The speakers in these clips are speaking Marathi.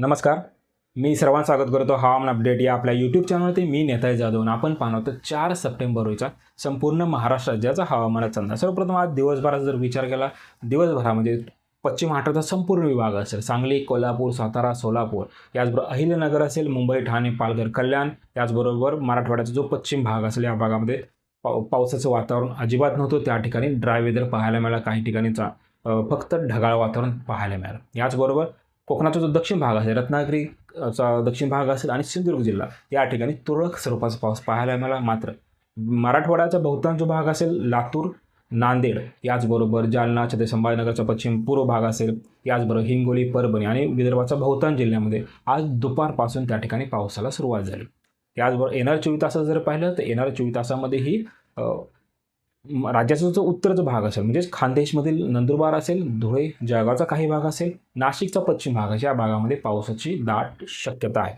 नमस्कार. मी सर्वांत स्वागत करतो. हवामान अपडेट या आपल्या यूट्यूब चॅनलवरती मी नेताय जाधव आपण पाहणार आहोत चार सप्टेंबर रोजीचा संपूर्ण महाराष्ट्र राज्याचा हवामानाचा अंदाज. सर्वप्रथम आज दिवसभराचा जर विचार केला दिवसभरामध्ये पश्चिम महाराष्ट्राचा संपूर्ण विभाग असेल सांगली कोल्हापूर सातारा सोलापूर याचबरोबर अहिल्यानगर असेल मुंबई ठाणे पालघर कल्याण त्याचबरोबर मराठवाड्याचा जो पश्चिम भाग असेल या भागामध्ये पाव पावसाचं वातावरण अजिबात नव्हतं. त्या ठिकाणी ड्राय वेदर पाहायला मिळालं. काही ठिकाणी चा- फक्त ढगाळ वातावरण पाहायला मिळालं. याचबरोबर कोकणाचा जो दक्षिण भाग असेल रत्नागिरी चा दक्षिण भाग असेल आणि सिंधुदुर्ग जिल्हा या ठिकाणी तुरळक स्वरूपाचा पाऊस पाहायला मिळाला. मात्र मराठवाड्याचा बहुतांश जो भाग असेल लातूर नांदेड याचबरोबर जालना छत्रपती संभाजीनगरचा पश्चिम पूर्व भाग असेल याचबरोबर हिंगोली परभणी आणि विदर्भाच्या बहुतांश जिल्ह्यामध्ये आज दुपारपासून त्या ठिकाणी पावसाला सुरुवात झाली. त्याचबरोबर येणार चोवीस तासात जर पाहिलं तर येणाऱ्या चोवीस तासामध्येही राज्याचा जो उत्तरचा भाग असेल म्हणजेच खानदेशमधील नंदुरबार असेल धुळे जळगावचा काही भाग असेल नाशिकचा पश्चिम भाग असेल या भागामध्ये पावसाची दाट शक्यता आहे.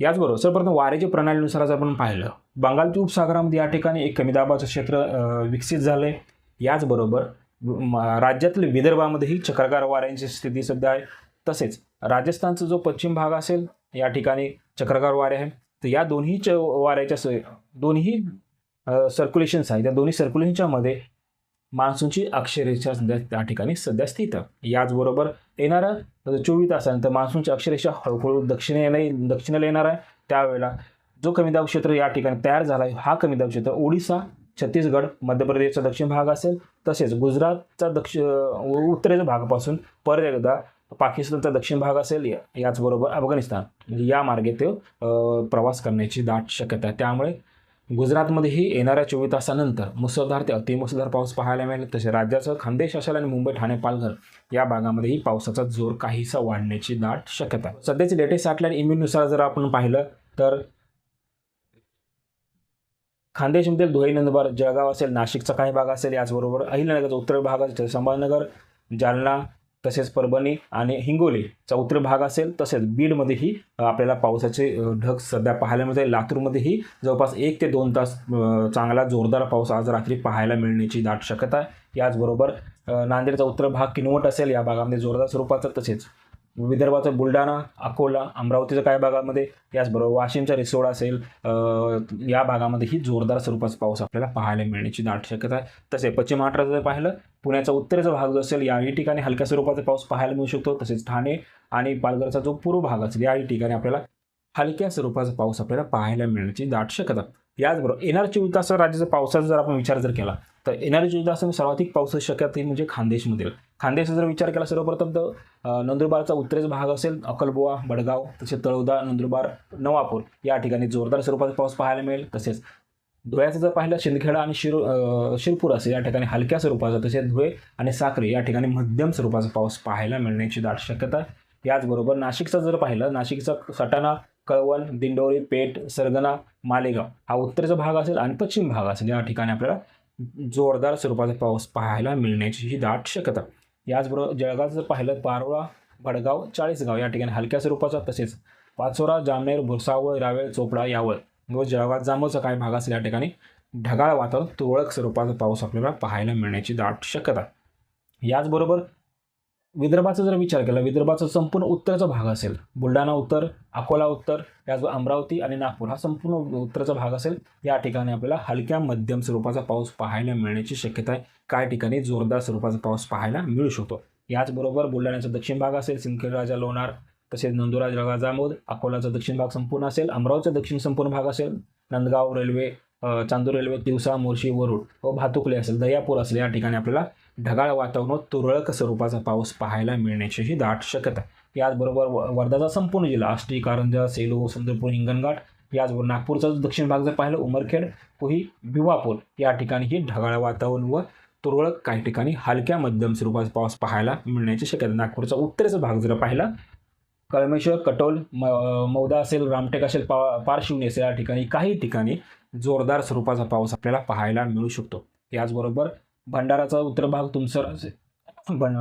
याचबरोबर सर्वप्रथम वाऱ्याच्या प्रणालीनुसार जर आपण पाहिलं बंगालच्या उपसागरामध्ये या ठिकाणी एक कमी दाबाचं क्षेत्र विकसित झालं आहे याचबरोबर म- राज्यातील विदर्भामध्येही चक्रकार वाऱ्यांची स्थिती सध्या आहे. तसेच राजस्थानचा जो पश्चिम भाग असेल या ठिकाणी चक्रकार वारे आहे तर या दोन्ही च वाऱ्याच्या स दोन्ही सर्क्युलेशन्स आहेत त्या दोन्ही सर्क्युलेशनच्या मध्ये मान्सूनची अक्षरेषा सध्या त्या ठिकाणी सध्या स्थित. याचबरोबर येणाऱ्या म्हणजे चोवीस तासानंतर मान्सूनची अक्षरेषा हळूहळू दक्षिणे दक्षिणेला येणार आहे. त्यावेळेला जो कमी दाब क्षेत्र या ठिकाणी तयार झाला आहे हा कमी दाब क्षेत्र ओडिसा छत्तीसगड मध्य प्रदेशचा दक्षिण भाग असेल तसेच गुजरातचा दक्षिण उत्तरेच्या भागापासून परत एकदा पाकिस्तानचा दक्षिण भाग असेल याचबरोबर अफगाणिस्तान. म्हणजे या मार्गे ते प्रवास करण्याची दाट शक्यता आहे. त्यामुळे गुजरातमध्येही येणाऱ्या चोवीस तासानंतर मुसळधार ते अतिमुसळधार पाऊस पाहायला मिळेल. तसे राज्याचं खानदेश असेल आणि मुंबई ठाणे पालघर या भागामध्येही पावसाचा जोर काहीसा वाढण्याची दाट शक्यता आहे. सध्याची लेटेस्ट सॅटेलाईट इमेजनुसार जर आपण पाहिलं तर खानदेशमधील धुळे नंदुरबार जळगाव असेल नाशिकचा काही भाग असेल याचबरोबर अहिल्यानगरचा उत्तर भाग असेल संभाजीनगर जालना तसेच परभणी आणि हिंगोली चौत्र भाग असेल तसेच बीडमध्येही आपल्याला पावसाचे ढग सध्या पाहायला मिळते लातूरमध्येही जवळपास एक ते दोन तास चांगला जोरदार पाऊस आज रात्री पाहायला मिळण्याची दाट शक्यता आहे. याचबरोबर नांदेडचा उत्तर भाग किनवट असेल या भागामध्ये जोरदार स्वरूपाचा तसेच विदर्भाचं बुलढाणा अकोला अमरावतीचं काही भागामध्ये? याचबरोबर वाशिमचा रिसोड असेल या भागामध्ये ही जोरदार स्वरूपाचा पाऊस आपल्याला पाहायला मिळण्याची दाट शक्यता आहे. तसे पश्चिम महाराष्ट्राचं जर पाहिलं पुण्याचा उत्तरेचा भाग जो असेल याही ठिकाणी हलक्या स्वरूपाचा पाऊस पाहायला मिळू शकतो. तसेच ठाणे आणि पालघरचा जो पूर्व भाग असेल याही ठिकाणी आपल्याला हलक्या स्वरूपाचा पाऊस आपल्याला पाहायला मिळण्याची दाट शक्यता याचबरोबर येणाऱ्या चोवीस तास राज्याचा पावसाचा जर आपण विचार जर केला तर येणाऱ्या चोवीस सर्वाधिक पावसाची शक्यता ही म्हणजे खानदेशमधील खानदेशचा जर विचार केला सर्वप्रथम तर नंदुरबारचा उत्तरेचा भाग असेल अकलबुवा बडगाव तसेच तळोदा नंदुरबार नवापूर. या ठिकाणी जोरदार स्वरूपाचा पाऊस पाहायला मिळेल. तसेच धुळ्याचं जर पाहिलं शिंदखेडा आणि शिर शिरपूर असेल या ठिकाणी हलक्या स्वरूपाचा तसेच धुळे आणि साखरे या ठिकाणी मध्यम स्वरूपाचा पाऊस पाहायला मिळण्याची दाट शक्यता याचबरोबर नाशिकचं जर पाहिलं नाशिकचा सटाणा कळवण दिंडोरी पेठ सरगना मालेगाव हा उत्तरेचा भाग असेल आणि पश्चिम भाग असेल या ठिकाणी आपल्याला जोरदार स्वरूपाचा पाऊस पाहायला मिळण्याची ही दाट शक्यता याचबरोबर जळगावचं जर पाहिलं पारोळा भडगाव चाळीसगाव या ठिकाणी हलक्या स्वरूपाचा तसेच पाचोरा जामनेर भुसावळ रावेळ चोपडा यावळ म्हणजे व जळगाव जांभूळचा काही भाग असेल या ठिकाणी ढगाळ वातावरण तुरळक स्वरूपाचा पाऊस आपल्याला पाहायला मिळण्याची दाट शक्यता. याचबरोबर विदर्भाचा जर विचार केला विदर्भाचा संपूर्ण उत्तरचा भाग असेल बुलढाणा उत्तर अकोला उत्तर त्याचबरोबर अमरावती आणि नागपूर हा संपूर्ण उत्तरचा भाग असेल या ठिकाणी आपल्याला हलक्या मध्यम स्वरूपाचा पाऊस पाहायला मिळण्याची शक्यता आहे. काय ठिकाणी जोरदार स्वरूपाचा पाऊस पाहायला मिळू शकतो? याचबरोबर बुलढाण्याचा दक्षिण भाग असेल सिंदखेड राजा लोणार तसेच नंदुराज जळगाव जामोद अकोलाचा दक्षिण भाग संपूर्ण असेल अमरावतीचा दक्षिण संपूर्ण भाग असेल नंदगाव रेल्वे चांदूर रेल्वे दिवसा मोर्शी वरुड व भातुकले असेल दयापूर असेल या ठिकाणी आपल्याला ढगाळ वातावरणात तुरळक स्वरूपाचा पाऊस पाहायला मिळण्याचीही दाट शक्यता आहे याचबरोबर व- वर्धाचा संपूर्ण जिल्हा आष्टी कारंजा सेलू चंद्रपूर हिंगणघाट याचबरोबर नागपूरचा जो दक्षिण भाग जर पाहिलं उमरखेड कोही भिवापूर या ठिकाणीही ढगाळ वातावरण व तुरळक काही ठिकाणी हलक्या मध्यम स्वरूपाचा पाऊस पाहायला मिळण्याची शक्यता आहे. नागपूरचा उत्तरेचा भाग जर पाहिला कळमेश्वर कटोल म मौदा असेल रामटेक असेल पा पारशिवणी असेल या ठिकाणी काही ठिकाणी जोरदार स्वरूपाचा पाऊस आपल्याला पाहायला मिळू शकतो. याचबरोबर भंडाराचा उत्तर भाग तुमसर असेल बन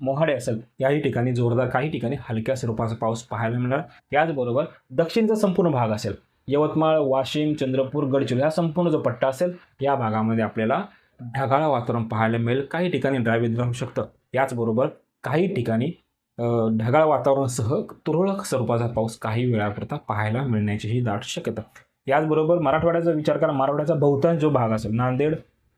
मोहाडे असेल याही ठिकाणी जोरदार काही ठिकाणी हलक्या स्वरूपाचा पाऊस पाहायला मिळणार. याचबरोबर दक्षिणचा संपूर्ण भाग असेल यवतमाळ वाशिम चंद्रपूर गडचिरोली हा संपूर्ण जो पट्टा असेल या भागामध्ये आपल्याला ढगाळ वातावरण पाहायला मिळेल. काही ठिकाणी ड्रायविंग राहू शकतं. याचबरोबर काही ठिकाणी ढगाळ वातावरणासह तुरळक स्वरूपाचा पाऊस काही वेळाकरता पाहायला मिळण्याचीही दाट शक्यता. याचबरोबर मराठवाड्याचा विचार करा. मराठवाड्याचा बहुतांश जो भाग असेल नांदेड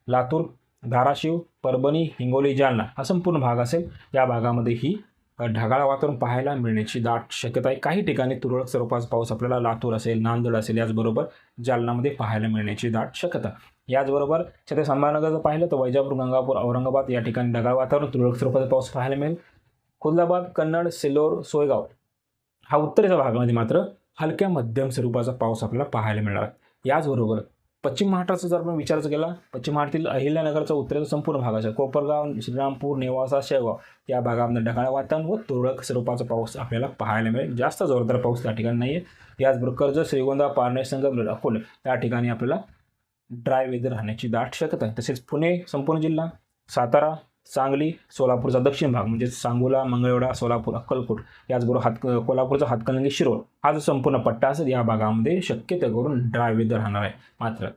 लातूर धाराशिव परभणी हिंगोली जालना हा संपूर्ण भाग असेल या भागामध्ये ही ढगाळ वातावरण पाहायला मिळण्याची दाट शक्यता आहे. काही ठिकाणी तुरळक स्वरूपाचा पाऊस आपल्याला लातूर असेल नांदेड असेल याचबरोबर जालनामध्ये पाहायला मिळण्याची दाट शक्यता. याचबरोबर छत्रपती संभाजीनगर जर पाहिलं तर वैजापूर गंगापूर औरंगाबाद या ठिकाणी ढगाळ वातावरण तुरळक स्वरूपाचा पाऊस पाहायला मिळेल. खुलदाबाद कन्नड सिल्लोर सोयगाव हा उत्तरेच्या भागामध्ये मात्र हलक्या मध्यम स्वरूपाचा पाऊस आपल्याला पाहायला मिळणार. आहे याचबरोबर पश्चिम महाराष्ट्राचा जर आपण विचार केला पश्चिम महाराष्ट्रातील अहिल्यानगरचा उत्तरेचा संपूर्ण भाग असेल कोपरगाव श्रीरामपूर नेवासा शेगाव या भागामध्ये ढगाळ वातावरण व तुरळक स्वरूपाचा पाऊस आपल्याला पाहायला मिळेल. जास्त जोरदार पाऊस त्या ठिकाणी नाही आहे याचबरोबर कर्जत श्रीगोंदा पारणे संगमनेर अकोले त्या ठिकाणी आपल्याला ड्राय वेदर राहण्याची दाट शक्यता आहे. तसेच पुणे संपूर्ण जिल्हा सातारा सांगली सोलापूरचा दक्षिण भाग म्हणजे सांगोला मंगळवेढा सोलापूर अक्कलकोट याचबरोबर हात कोल्हापूरचा हातकणंगी शिरोळ हा जो संपूर्ण पट्टा असेल या भागामध्ये शक्यतो करून ड्राय वेदर राहणार आहे. मात्र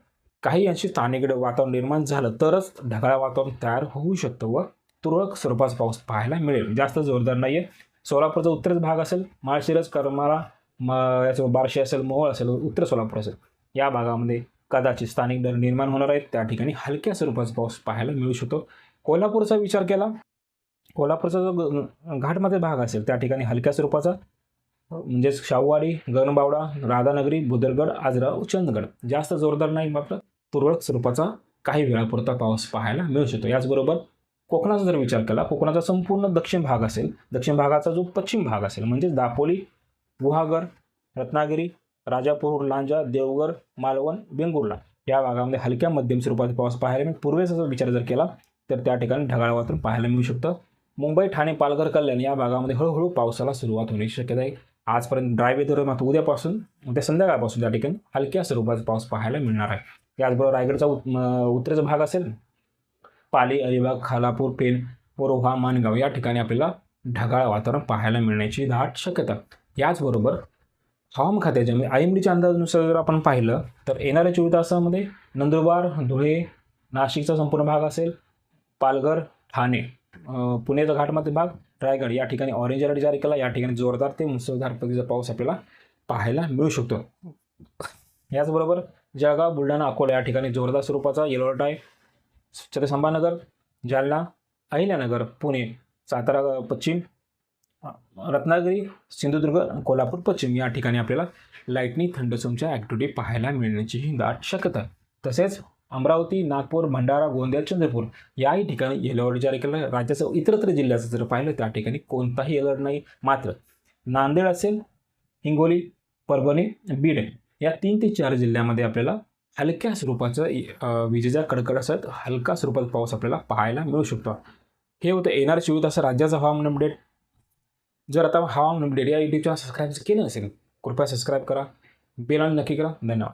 काही अंशी स्थानिक वातावरण निर्माण झालं तरच ढगाळ वातावरण तयार होऊ शकतं व तुरळक स्वरूपाचा पाऊस पाहायला मिळेल. जास्त जोरदार नाही आहे सोलापूरचा उत्तरच भाग असेल माळशिरस करमाळा म याचं बार्शी असेल मोहोळ असेल उत्तर सोलापूर असेल या भागामध्ये कदाचित स्थानिक दर निर्माण होणार आहेत. त्या ठिकाणी हलक्या स्वरूपाचा पाऊस पाहायला मिळू शकतो. कोल्हापूरचा विचार केला. कोल्हापूरचा जो ग- घाटमध्ये भाग असेल त्या ठिकाणी हलक्या स्वरूपाचा म्हणजेच शाहूवाडी गगनबावडा राधानगरी बुदरगड आजरा व चंदगड जास्त जोरदार नाही मात्र तुरळक स्वरूपाचा काही वेळापुरता पाऊस पाहायला मिळू शकतो. याचबरोबर कोकणाचा जर विचार केला कोकणाचा संपूर्ण दक्षिण भाग असेल दक्षिण भागाचा जो पश्चिम भाग असेल म्हणजेच दापोली गुहागर रत्नागिरी राजापूर लांजा देवगड मालवण वेंगुर्ला या भागामध्ये हलक्या मध्यम स्वरूपाचा पाऊस पाहायला मिळेल पूर्वेचा जर विचार जर केला तर त्या ठिकाणी ढगाळ वातावरण पाहायला मिळू शकतं. मुंबई ठाणे पालघर कल्याण या भागामध्ये हळूहळू पावसाला सुरुवात होण्याची शक्यता आहे. आजपर्यंत ड्राय वेदर मात्र उद्यापासून उद्या संध्याकाळपासून त्या ठिकाणी हलक्या स्वरूपाचा पाऊस पाहायला मिळणार आहे. त्याचबरोबर रायगडचा उत- उत्तरेचा भाग असेल पाली अलिबाग खालापूर पेन वरोहा माणगाव या ठिकाणी आपल्याला ढगाळ वातावरण पाहायला मिळण्याची दाट शक्यता याचबरोबर हवामान खात्याच्या म्हणजे आय एम डीच्या अंदाजानुसार जर आपण पाहिलं तर येणाऱ्या चोवीस तासामध्ये नंदुरबार धुळे नाशिकचा संपूर्ण भाग असेल पालघर ठाणे अं, घाटमध्ये भाग रायगड या ठिकाणी ऑरेंज अलर्ट जारी केला. या ठिकाणी जोरदार ते मुसळधार पद्धतीचा पाऊस आपल्याला पाहायला मिळू शकतो. याचबरोबर जळगाव बुलढाणा अकोला या ठिकाणी जोरदार स्वरूपाचा येलो अलर्ट आहे. छत्रसंभानगर जालना अहिल्यानगर पुणे सातारा पश्चिम रत्नागिरी सिंधुदुर्ग कोल्हापूर पश्चिम या ठिकाणी आपल्याला लाईटनिंग थंडसमच्या ॲक्टिव्हिटी पाहायला मिळण्याचीही दाट शक्यता तसेच अमरावती नागपूर भंडारा गोंदिया चंद्रपूर याही ठिकाणी येलो अलर्ट जारी केला राज्याचं इतरत्र जिल्ह्याचं जर पाहिलं त्या ठिकाणी कोणताही अलर्ट नाही. मात्र नांदेड असेल हिंगोली परभणी बीड या तीन ते चार जिल्ह्यामध्ये आपल्याला हलक्या स्वरूपाचं विजेचा विजेच्या कडकडासह हलका स्वरूपाचा पाऊस आपल्याला पाहायला मिळू शकतो. हे होतं येणार चोवीस तास राज्याचं हवामान अपडेट जर आता हवामान अपडेट या युट्यूब चॅनल सबस्क्राईब केलं नसेल कृपया सबस्क्राईब करा. बेल आणि नक्की करा. धन्यवाद.